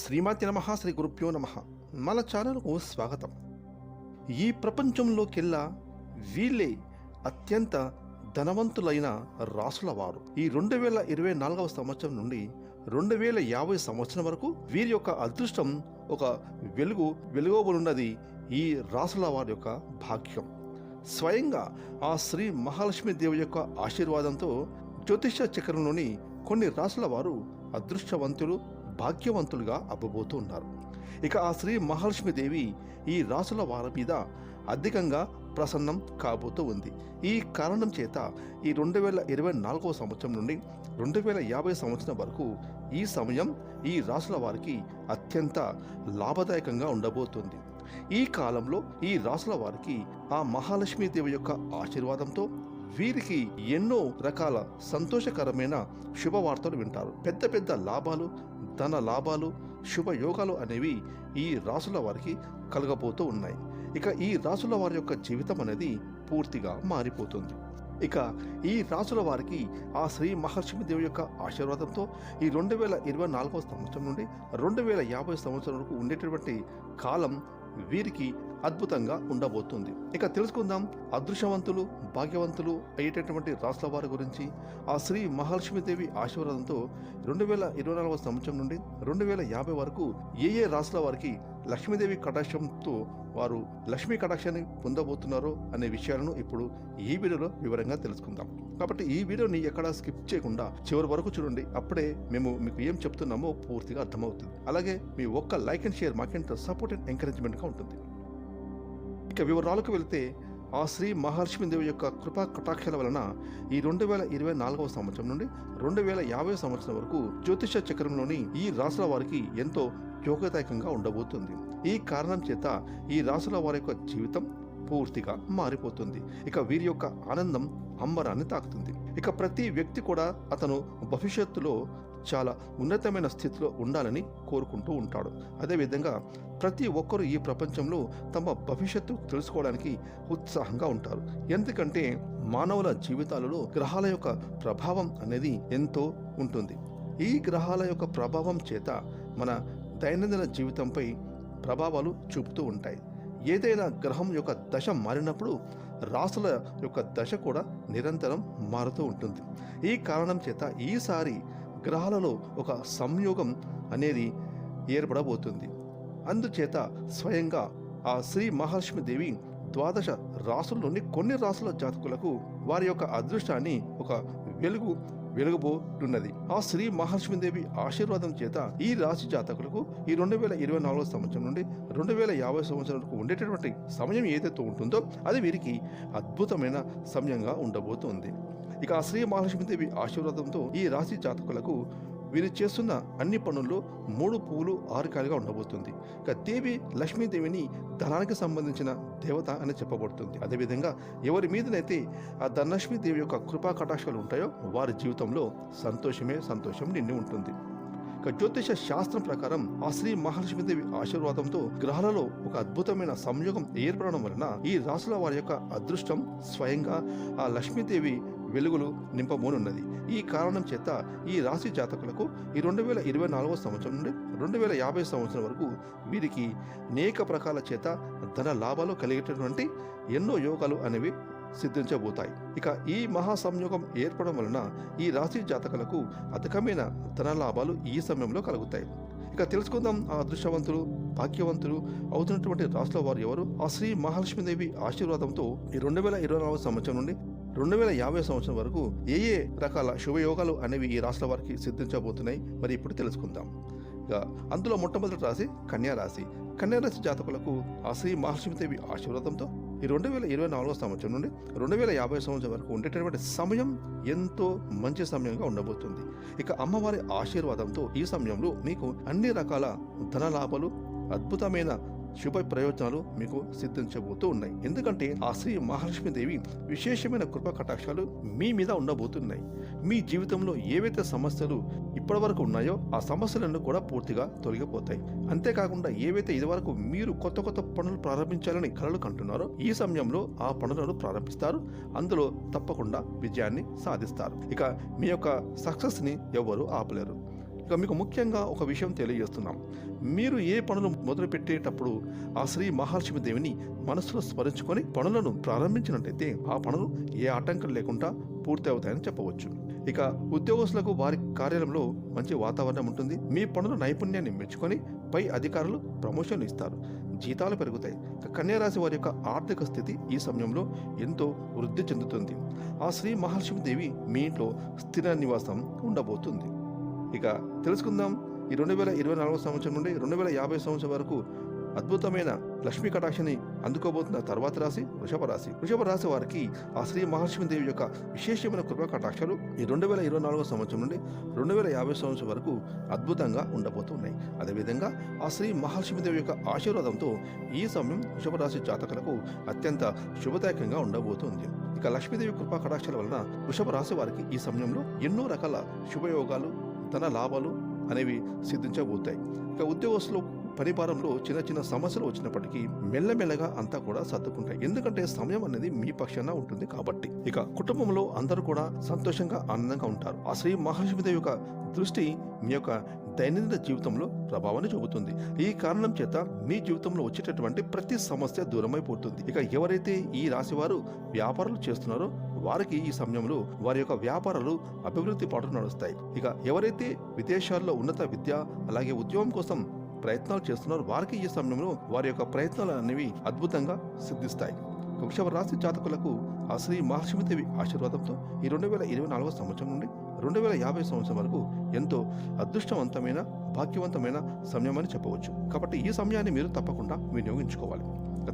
శ్రీమాతి నమ శ్రీ గురుభ్యో నమ. మన ఛానల్కు స్వాగతం. ఈ ప్రపంచంలోకెల్లా వీళ్ళే అత్యంత ధనవంతులైన రాసుల వారు ఈ రెండు వేల ఇరవై నాలుగవ సంవత్సరం నుండి రెండు వేల యాభై సంవత్సరం వరకు వీరి యొక్క అదృష్టం ఒక వెలుగు వెలుగోబనున్నది ఈ రాసుల వారి యొక్క భాగ్యం. స్వయంగా ఆ శ్రీ మహాలక్ష్మి దేవి యొక్క ఆశీర్వాదంతో జ్యోతిష చక్రంలోని కొన్ని రాసుల వారు అదృష్టవంతులు భాగ్యవంతులుగా అవ్వబోతూ ఉన్నారు. ఇక ఆ శ్రీ మహాలక్ష్మి దేవి ఈ రాసుల వారి మీద అధికంగా ప్రసన్నం కాబోతూ ఉంది. ఈ కారణం చేత ఈ రెండు వేల ఇరవై నాలుగవ సంవత్సరం నుండి రెండు వేల యాభై సంవత్సరం వరకు ఈ సమయం ఈ రాసుల వారికి అత్యంత లాభదాయకంగా ఉండబోతుంది. ఈ కాలంలో ఈ రాసుల వారికి ఆ మహాలక్ష్మీదేవి యొక్క ఆశీర్వాదంతో వీరికి ఎన్నో రకాల సంతోషకరమైన శుభవార్తలు వింటారు. పెద్ద పెద్ద లాభాలు ధన లాభాలు శుభయోగాలు అనేవి ఈ రాసుల వారికి కలగబోతూ ఉన్నాయి. ఇక ఈ రాసుల వారి యొక్క జీవితం అనేది పూర్తిగా మారిపోతుంది. ఇక ఈ రాసుల వారికి ఆ శ్రీ మహాలక్ష్మి దేవి యొక్క ఆశీర్వాదంతో ఈ రెండు వేల ఇరవై నాలుగవ సంవత్సరం నుండి రెండు వేల యాభై సంవత్సరం వరకు ఉండేటటువంటి కాలం వీరికి అద్భుతంగా ఉండబోతుంది. ఇక తెలుసుకుందాం అదృశ్యవంతులు భాగ్యవంతులు అయ్యేటటువంటి రాష్ట్ర వారి గురించి. ఆ శ్రీ మహాలక్ష్మీదేవి ఆశీర్వాదంతో రెండు వేల ఇరవై నాలుగవ సంవత్సరం నుండి రెండు వేల యాభై వరకు ఏ ఏ రాష్ట్రాల వారికి లక్ష్మీదేవి కటాక్షంతో వారు లక్ష్మీ కటాక్షాన్ని పొందబోతున్నారో అనే విషయాలను ఇప్పుడు ఈ వీడియోలో వివరంగా తెలుసుకుందాం. కాబట్టి ఈ వీడియోని ఎక్కడ స్కిప్ చేయకుండా చివరి వరకు చూడండి. అప్పుడే మేము మీకు ఏం చెప్తున్నామో పూర్తిగా అర్థమవుతుంది. అలాగే మీ ఒక్క లైక్ అండ్ షేర్ మాకెంత సపోర్ట్ అండ్ ఎంకరేజ్మెంట్గా ఉంటుంది. ఇక వివరాలకు వెళ్తే ఆ శ్రీ మహాలక్ష్మీదేవి యొక్క కృపా కటాక్షల వలన ఈ రెండు వేల ఇరవై నాలుగవ సంవత్సరం నుండి రెండు వేల యాభై సంవత్సరం వరకు జ్యోతిష చక్రంలోని ఈ రాసుల వారికి ఎంతో యోగదాయకంగా ఉండబోతుంది. ఈ కారణం చేత ఈ రాసుల వారి యొక్క జీవితం పూర్తిగా మారిపోతుంది. ఇక వీరి యొక్క ఆనందం అంబరాన్ని తాకుతుంది. ఇక ప్రతి వ్యక్తి కూడా అతను భవిష్యత్తులో చాలా ఉన్నతమైన స్థితిలో ఉండాలని కోరుకుంటూ ఉంటాడు. అదేవిధంగా ప్రతి ఒక్కరూ ఈ ప్రపంచంలో తమ భవిష్యత్తు తెలుసుకోవడానికి ఉత్సాహంగా ఉంటారు. ఎందుకంటే మానవుల జీవితాలలో గ్రహాల యొక్క ప్రభావం అనేది ఎంతో ఉంటుంది. ఈ గ్రహాల యొక్క ప్రభావం చేత మన దైనందిన జీవితంపై ప్రభావాలు చూపుతూ ఉంటాయి. ఏదైనా గ్రహం యొక్క దశ మారినప్పుడు రాసుల యొక్క దశ కూడా నిరంతరం మారుతూ ఉంటుంది. ఈ కారణం చేత ఈసారి గ్రహాలలో ఒక సంయోగం అనేది ఏర్పడబోతుంది. అందుచేత స్వయంగా ఆ శ్రీ మహాలక్ష్మి దేవి ద్వాదశ రాసుల్లోని కొన్ని రాసుల జాతకులకు వారి యొక్క అదృష్టాన్ని ఒక వెలుగు వెలుగుబోతున్నది ఆ శ్రీ మహాలక్ష్మీదేవి ఆశీర్వాదం చేత ఈ రాశి జాతకులకు ఈ రెండు వేల ఇరవై నాలుగో సంవత్సరం నుండి రెండు వేల యాభై సంవత్సరం వరకు ఉండేటటువంటి సమయం ఏదైతే ఉంటుందో అది వీరికి అద్భుతమైన సమయంగా ఉండబోతుంది. ఇక ఆ శ్రీ మహాలక్ష్మీదేవి ఆశీర్వాదంతో ఈ రాశి జాతకులకు వీరు చేస్తున్న అన్ని పనుల్లో మూడు పువ్వులు ఆరుకాయలుగా ఉండబోతుంది. ఇక దేవి లక్ష్మీదేవిని ధనానికి సంబంధించిన దేవత అని చెప్పబడుతుంది. అదేవిధంగా ఎవరి మీదనైతే ఆ ధనలక్ష్మీదేవి యొక్క కృపా కటాక్షాలు ఉంటాయో వారి జీవితంలో సంతోషమే సంతోషం నిండి ఉంటుంది. ఇక జ్యోతిష శాస్త్రం ప్రకారం ఆ శ్రీ మహాలక్ష్మీదేవి ఆశీర్వాదంతో గ్రహాలలో ఒక అద్భుతమైన సంయోగం ఏర్పడడం వలన ఈ రాశుల వారి యొక్క అదృష్టం స్వయంగా ఆ లక్ష్మీదేవి వెలుగులు నింపబోనున్నది. ఈ కారణం చేత ఈ రాశి జాతకులకు ఈ రెండు వేల ఇరవై నాలుగవ సంవత్సరం నుండి రెండు వేల యాభై సంవత్సరం వరకు వీరికి అనేక ప్రకాల చేత ధన లాభాలు కలిగేటటువంటి ఎన్నో యోగాలు అనేవి సిద్ధించబోతాయి. ఇక ఈ మహా సంయోగం ఏర్పడడం వలన ఈ రాశి జాతకులకు అధికమైన ధన లాభాలు ఈ సమయంలో కలుగుతాయి. ఇక తెలుసుకుందాం ఆ అదృష్టవంతులు భాగ్యవంతులు అవుతున్నటువంటి రాష్ట్ర వారు ఎవరు? ఆ శ్రీ మహాలక్ష్మీదేవి ఆశీర్వాదంతో ఈ రెండు వేల ఇరవై నాలుగు సంవత్సరం నుండి రెండు వేల యాభై సంవత్సరం వరకు ఏ ఏ రకాల శుభయోగాలు అనేవి ఈ రాష్ట్ర వారికి సిద్ధించబోతున్నాయి మరి ఇప్పుడు తెలుసుకుందాం. ఇక అందులో మొట్టమొదటి రాశి కన్యా రాశి. జాతకులకు ఆ శ్రీ మహాలక్ష్మీదేవి ఆశీర్వాదంతో ఈ రెండు వేల ఇరవై నాలుగో సంవత్సరం నుండి రెండు వేల యాభై సంవత్సరం వరకు ఉండేటటువంటి సమయం ఎంతో మంచి సమయంగా ఉండబోతుంది. ఇక అమ్మవారి ఆశీర్వాదంతో ఈ సమయంలో మీకు అన్ని రకాల ధన లాభాలు అద్భుతమైన శుభ ప్రయోజనాలు మీకు సిద్ధించబోతూ ఉన్నాయి. ఎందుకంటే ఆ శ్రీ మహాలక్ష్మీదేవి విశేషమైన కృప కటాక్షాలు మీ మీద ఉండబోతున్నాయి. మీ జీవితంలో ఏవైతే సమస్యలు ఇప్పటివరకు ఉన్నాయో ఆ సమస్యలను కూడా పూర్తిగా తొలగిపోతాయి. అంతేకాకుండా ఏవైతే ఇదివరకు మీరు కొత్త కొత్త పనులు ప్రారంభించాలని కలలు కంటున్నారో ఈ సమయంలో ఆ పనులను ప్రారంభిస్తారు. అందులో తప్పకుండా విజయాన్ని సాధిస్తారు. ఇక మీ యొక్క సక్సెస్ని ఎవరు ఆపలేరు. ఇక మీకు ముఖ్యంగా ఒక విషయం తెలియజేస్తున్నాం. మీరు ఏ పనులు మొదలుపెట్టేటప్పుడు ఆ శ్రీ మహాలక్ష్మి దేవిని మనసులో స్మరించుకొని పనులను ప్రారంభించినట్లయితే ఆ పనులు ఏ ఆటంకం లేకుండా పూర్తి అవుతాయని చెప్పవచ్చు. ఇక ఉద్యోగస్తులకు వారి కార్యాలయంలో మంచి వాతావరణం ఉంటుంది. మీ పనుల నైపుణ్యాన్ని మెచ్చుకొని పై అధికారులు ప్రమోషన్లు ఇస్తారు. జీతాలు పెరుగుతాయి. కన్యారాశి వారి యొక్క ఆర్థిక స్థితి ఈ సమయంలో ఎంతో వృద్ధి చెందుతుంది. ఆ శ్రీ మహాలక్ష్మి దేవి మీ ఇంట్లో స్థిర నివాసం ఉండబోతుంది. ఇక తెలుసుకుందాం ఈ రెండు వేల ఇరవై నాలుగో సంవత్సరం నుండి రెండు వేల యాభై సంవత్సరం వరకు అద్భుతమైన లక్ష్మీ కటాక్షని అందుకోబోతున్న తర్వాత రాశి వృషభ రాశి. వృషభ రాశి వారికి ఆ శ్రీ మహాలక్ష్మి దేవి యొక్క విశేషమైన కృపా కటాక్షాలు ఈ రెండు వేల ఇరవై నాలుగో సంవత్సరం నుండి రెండు వేల యాభై సంవత్సరం వరకు అద్భుతంగా ఉండబోతున్నాయి. అదేవిధంగా ఆ శ్రీ మహాలక్ష్మి దేవి యొక్క ఆశీర్వాదంతో ఈ సమయం వృషభ రాశి జాతకులకు అత్యంత శుభదాయకంగా ఉండబోతుంది. ఇక లక్ష్మీదేవి కృపా కటాక్షాల వలన వృషభ రాశి వారికి ఈ సమయంలో ఎన్నో రకాల శుభయోగాలు తన లాభాలు అనేవి సిద్ధించబోతాయి. ఇక ఉద్యోగస్తులు పరిపాలనలో చిన్న చిన్న సమస్యలు వచ్చినప్పటికీ మెల్లమెల్లగా అంతా కూడా సర్దుకుంటాయి. ఎందుకంటే సమయం అనేది మీ పక్షాన ఉంటుంది కాబట్టి. ఇక కుటుంబంలో అందరూ కూడా సంతోషంగా ఆనందంగా ఉంటారు. ఆ శ్రీ మహాలక్ష్మీదేవి యొక్క దృష్టి మీ యొక్క దైనందిన జీవితంలో ప్రభావాన్ని చూపుతుంది. ఈ కారణం చేత మీ జీవితంలో వచ్చేటటువంటి ప్రతి సమస్య దూరమైపోతుంది. ఇక ఎవరైతే ఈ రాశి వారు వ్యాపారాలు చేస్తున్నారో వారికి ఈ సమయంలో వారి యొక్క వ్యాపారాలు అభివృద్ధి పాటు నడుస్తాయి. ఇక ఎవరైతే విదేశాల్లో ఉన్నత విద్య అలాగే ఉద్యోగం కోసం ప్రయత్నాలు చేస్తున్నారో వారికి ఈ సమయంలో వారి యొక్క ప్రయత్నాలు అనేవి అద్భుతంగా సిద్ధిస్తాయి. వృషభ రాశి జాతకులకు ఆ శ్రీ మహాలక్ష్మీదేవి ఆశీర్వాదంతో ఈ రెండు వేల ఇరవై నాలుగో సంవత్సరం నుండి రెండు వేల యాభై సంవత్సరం వరకు ఎంతో అదృష్టవంతమైన భాగ్యవంతమైన సమయం అని చెప్పవచ్చు. కాబట్టి ఈ సమయాన్ని మీరు తప్పకుండా వినియోగించుకోవాలి.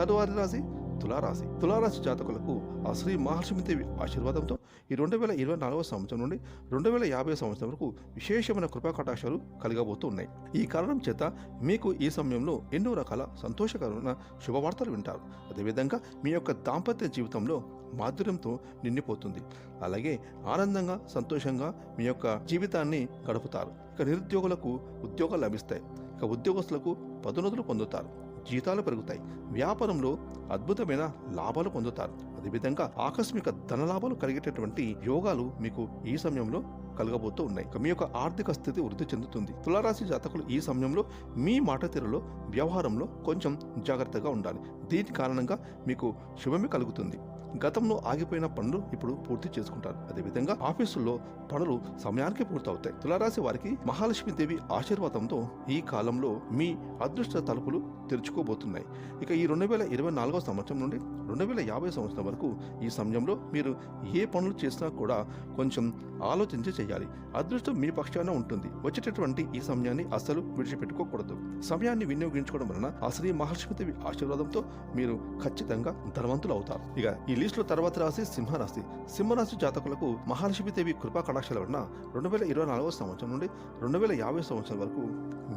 తదువారి రాశి తులారాశి. తులారాశి జాతకులకు ఆ శ్రీ మహాలక్ష్మీదేవి ఆశీర్వాదంతో ఈ రెండు వేల ఇరవై నాలుగవ సంవత్సరం నుండి రెండు వేల యాభై సంవత్సరం వరకు విశేషమైన కృపా కటాక్షాలు కలగబోతూ ఉన్నాయి. ఈ కారణం చేత మీకు ఈ సమయంలో ఎన్నో రకాల సంతోషకరమైన శుభవార్తలు వింటారు. అదేవిధంగా మీ యొక్క దాంపత్య జీవితంలో మాధుర్యంతో నిండిపోతుంది. అలాగే ఆనందంగా సంతోషంగా మీ యొక్క జీవితాన్ని గడుపుతారు. ఇక నిరుద్యోగులకు ఉద్యోగాలు లభిస్తాయి. ఇక ఉద్యోగస్తులకు పదోన్నతులు పొందుతారు. జీతాలు పెరుగుతాయి. వ్యాపారంలో అద్భుతమైన లాభాలు పొందుతారు. అదేవిధంగా ఆకస్మిక ధన లాభాలు కలిగేటటువంటి యోగాలు మీకు ఈ సమయంలో కలగబోతూ ఉన్నాయి. మీ యొక్క ఆర్థిక స్థితి వృద్ధి చెందుతుంది. తులారాశి జాతకులు ఈ సమయంలో మీ మాట తీరులో వ్యవహారంలో కొంచెం జాగ్రత్తగా ఉండాలి. దీని కారణంగా మీకు శుభమే కలుగుతుంది. గతంలో ఆగిపోయిన పనులు ఇప్పుడు పూర్తి చేసుకుంటారు. అదేవిధంగా ఆఫీసుల్లో పనులు సమయానికి పూర్తవుతాయి. తులారాశి వారికి మహాలక్ష్మి దేవి ఆశీర్వాదంతో ఈ కాలంలో మీ అదృష్ట తలుపులు తెరుచుకోబోతున్నాయి. ఇక ఈ రెండు వేల ఇరవై నాలుగో సంవత్సరం నుండి రెండు వేల యాభై సంవత్సరం వరకు ఈ సమయంలో మీరు ఏ పనులు చేసినా కూడా కొంచెం ఆలోచించి చేయాలి. అదృష్టం మీ పక్షాన ఉంటుంది. వచ్చేటటువంటి ఈ సమయాన్ని అస్సలు విడిచిపెట్టుకోకూడదు. సమయాన్ని వినియోగించుకోవడం వలన ఆ శ్రీ మహాలక్ష్మీదేవి ఆశీర్వాదంతో మీరు ఖచ్చితంగా ధనవంతులు అవుతారు. ఇక ఈ ఇంగ్లీష్లో తర్వాత రాశి సింహరాశి. సింహరాశి జాతకులకు మహాలక్ష్మీదేవి కృపా కటాక్షాల వలన రెండు వేల ఇరవై నాలుగవ సంవత్సరం నుండి రెండు వేల యాభై సంవత్సరం వరకు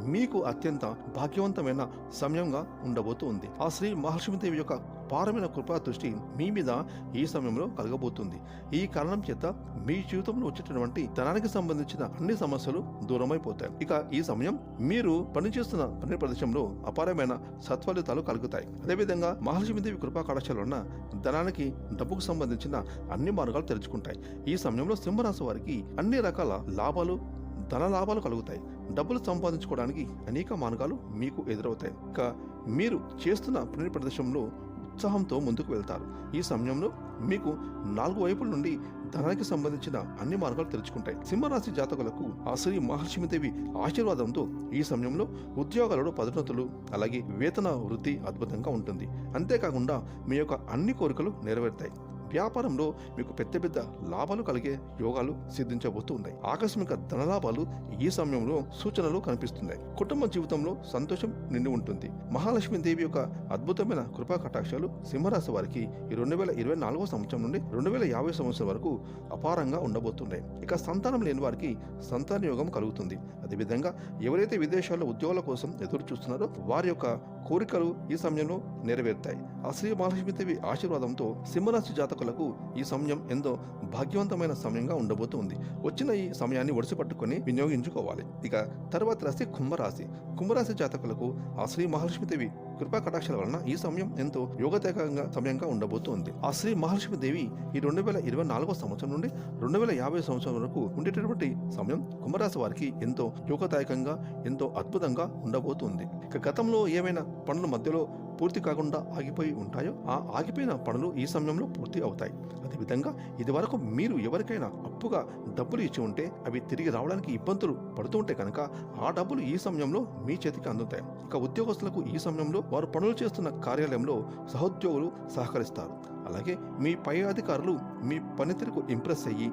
మీకు అత్యంత భాగ్యవంతమైన సమయంగా ఉండబోతూ ఉంది. ఆ శ్రీ మహాలక్ష్మీదేవి యొక్క పారమైన కృపా దృష్టి మీ మీద ఈ సమయంలో కలగబోతుంది. ఈ కారణం చేత మీ జీవితంలో వచ్చేటటువంటి ధనానికి సంబంధించిన అన్ని సమస్యలు దూరమైపోతాయి. ఇక ఈ సమయం మీరు పనిచేస్తున్న పని ప్రదేశంలో అపారమైన సత్ఫలితాలు కలుగుతాయి. అదేవిధంగా మహాలక్ష్మీదేవి కృపా కళాశాల ఉన్న ధనానికి డబ్బుకు సంబంధించిన అన్ని మార్గాలు తెరుచుకుంటాయి. ఈ సమయంలో సింహరాశి వారికి అన్ని రకాల లాభాలు ధన లాభాలు కలుగుతాయి. డబ్బులు సంపాదించుకోవడానికి అనేక మార్గాలు మీకు ఎదురవుతాయి. ఇక మీరు చేస్తున్న పని ప్రదేశంలో ఉత్సాహంతో ముందుకు వెళ్తారు. ఈ సమయంలో మీకు నాలుగు వైపుల నుండి ధనానికి సంబంధించిన అన్ని మార్గాలు తెరుచుకుంటాయి సింహరాశి జాతకులకు ఆ శ్రీ మహాలక్ష్మీదేవి ఆశీర్వాదంతో ఈ సమయంలో ఉద్యోగాలలో పదోన్నతులు అలాగే వేతన వృద్ధి అద్భుతంగా ఉంటుంది. అంతేకాకుండా మీ యొక్క అన్ని కోరికలు నెరవేరుతాయి. వ్యాపారంలో మీకు పెద్ద పెద్ద లాభాలు కలిగే యోగాలు సిద్ధించబోతూ ఉన్నాయి. ఆకస్మిక ధనలాభాలు ఈ సమయంలో సూచనలు కనిపిస్తున్నాయి. కుటుంబ జీవితంలో సంతోషం నిండి ఉంటుంది. మహాలక్ష్మి దేవి యొక్క అద్భుతమైన కృపా కటాక్షాలు సింహరాశి వారికి ఈ రెండు వేల ఇరవై నాలుగో సంవత్సరం నుండి రెండు వేల యాభై సంవత్సరం వరకు అపారంగా ఉండబోతున్నాయి. ఇక సంతానం లేని వారికి సంతాన యోగం కలుగుతుంది. అదేవిధంగా ఎవరైతే విదేశాల్లో ఉద్యోగాల కోసం ఎదురు చూస్తున్నారో వారి యొక్క కోరికలు ఈ సమయంలో నెరవేరుతాయి. ఆ శ్రీ మహాలక్ష్మీదేవి ఆశీర్వాదంతో సింహరాశి జాతకులకు ఈ సమయం ఎంతో భాగ్యవంతమైన సమయంగా ఉండబోతుంది. వచ్చిన ఈ సమయాన్ని ఒడిసి పట్టుకొని వినియోగించుకోవాలి. ఇక తర్వాత రాశి కుంభరాశి. కుంభరాశి జాతకులకు ఆ శ్రీ మహాలక్ష్మీదేవి కృపా కటాక్షాల వలన ఈ సమయం ఎంతో యోగదాయకంగా సమయంగా ఉండబోతోంది. ఆ శ్రీ మహాలక్ష్మి దేవి ఈ రెండు వేల ఇరవై నాలుగో సంవత్సరం నుండి రెండు వేల యాభై సంవత్సరం వరకు ఉండేటటువంటి సమయం కుంభరాశి వారికి ఎంతో యోగదాయకంగా ఎంతో అద్భుతంగా ఉండబోతుంది. ఇక గతంలో ఏమైనా పనులు మధ్యలో పూర్తి కాకుండా ఆగిపోయి ఉంటాయో ఆ ఆగిపోయిన పనులు ఈ సమయంలో పూర్తి అవుతాయి. అదేవిధంగా ఇది వరకు మీరు ఎవరికైనా అప్పుగా డబ్బులు ఇచ్చి ఉంటే అవి తిరిగి రావడానికి ఇబ్బందులు పడుతూ ఉంటే కనుక ఆ డబ్బులు ఈ సమయంలో మీ చేతికి అందుతాయి. ఇక ఉద్యోగస్తులకు ఈ సమయంలో వారు పనులు చేస్తున్న కార్యాలయంలో సహోద్యోగులు సహకరిస్తారు. అలాగే మీ పై అధికారులు మీ పనితీరుకు ఇంప్రెస్ అయ్యి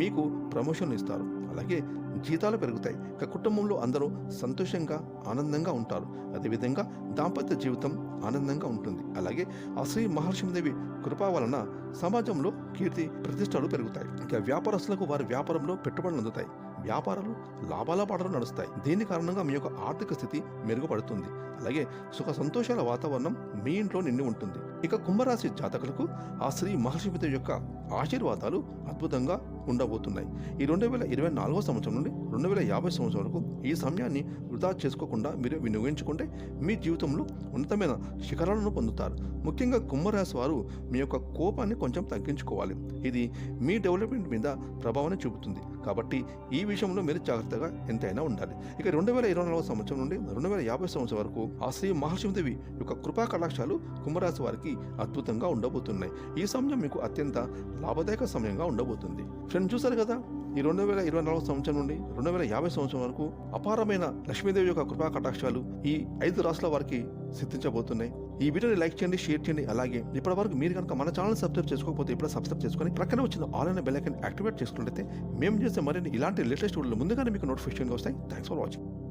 మీకు ప్రమోషన్ ఇస్తారు. అలాగే జీతాలు పెరుగుతాయి. ఇక కుటుంబంలో అందరూ సంతోషంగా ఆనందంగా ఉంటారు. అదేవిధంగా దాంపత్య జీవితం ఆనందంగా ఉంటుంది. అలాగే ఆ శ్రీ మహర్షిదేవి కృపా వలన సమాజంలో కీర్తి ప్రతిష్టలు పెరుగుతాయి. ఇక వ్యాపారస్తులకు వారి వ్యాపారంలో పెట్టుబడులు అందుతాయి. వ్యాపారాలు లాభాల పాటలు నడుస్తాయి. దీని కారణంగా మీ యొక్క ఆర్థిక స్థితి మెరుగుపడుతుంది. అలాగే సుఖ సంతోషాల వాతావరణం మీ ఇంట్లో నిండి ఉంటుంది. ఇక కుంభరాశి జాతకులకు ఆ శ్రీ మహర్షిదేవి యొక్క ఆశీర్వాదాలు అద్భుతంగా ఉండబోతున్నాయి. ఈ రెండు వేల ఇరవై నాలుగో సంవత్సరం నుండి రెండు వేల యాభై సంవత్సరం వరకు ఈ సమయాన్ని వృధా చేసుకోకుండా మీరు వినియోగించుకుంటే మీ జీవితంలో ఉన్నతమైన శిఖరాలను పొందుతారు. ముఖ్యంగా కుంభరాశి వారు మీ యొక్క కోపాన్ని కొంచెం తగ్గించుకోవాలి. ఇది మీ డెవలప్మెంట్ మీద ప్రభావాన్ని చూపుతుంది. కాబట్టి ఈ విషయంలో మీరు జాగ్రత్తగా ఎంతైనా ఉండాలి. ఇక రెండు వేల ఇరవై నాలుగో సంవత్సరం నుండి రెండు వేల యాభై సంవత్సరం వరకు ఆ శ్రీ మహర్షిదేవి యొక్క కృపా కటాక్షాలు కుంభరాశి వారికి అద్భుతంగా ఉండబోతున్నాయి. ఈ సమయం మీకు అత్యంత లాభదాయక సమయంగా ఉండబోతుంది. ఫ్రెండ్ చూసారు కదా? ఈ రెండు వేల ఇరవై నాలుగు సంవత్సరం నుండి రెండు వేల యాభై సంవత్సరం వరకు అపారమైన లక్ష్మీదేవి యొక్క కృపా కటాక్షాలు ఈ ఐదు రాష్ట్రాల వారికి సిద్ధించబోతున్నాయి. ఈ వీడియోని లైక్ చేయండి షేర్ చేయండి. అలాగే ఇప్పటి వరకు మీరు కనుక మన ఛానల్ సబ్స్క్రైబ్ చేసుకోకపోతే ఇప్పుడు సబ్స్క్రైబ్ చేసుకొని ప్రక్కన వచ్చిన ఆన్లైన్ బెల్ ఐకన్ యాక్టివేట్ చేసుకున్నట్లయితే మేము చేసే మరిన్ని ఇలాంటి లేటెస్ట్ వీడియోలు ముందుగానే మీకు నోటిఫికేషన్గా వస్తాయి. Thanks for watching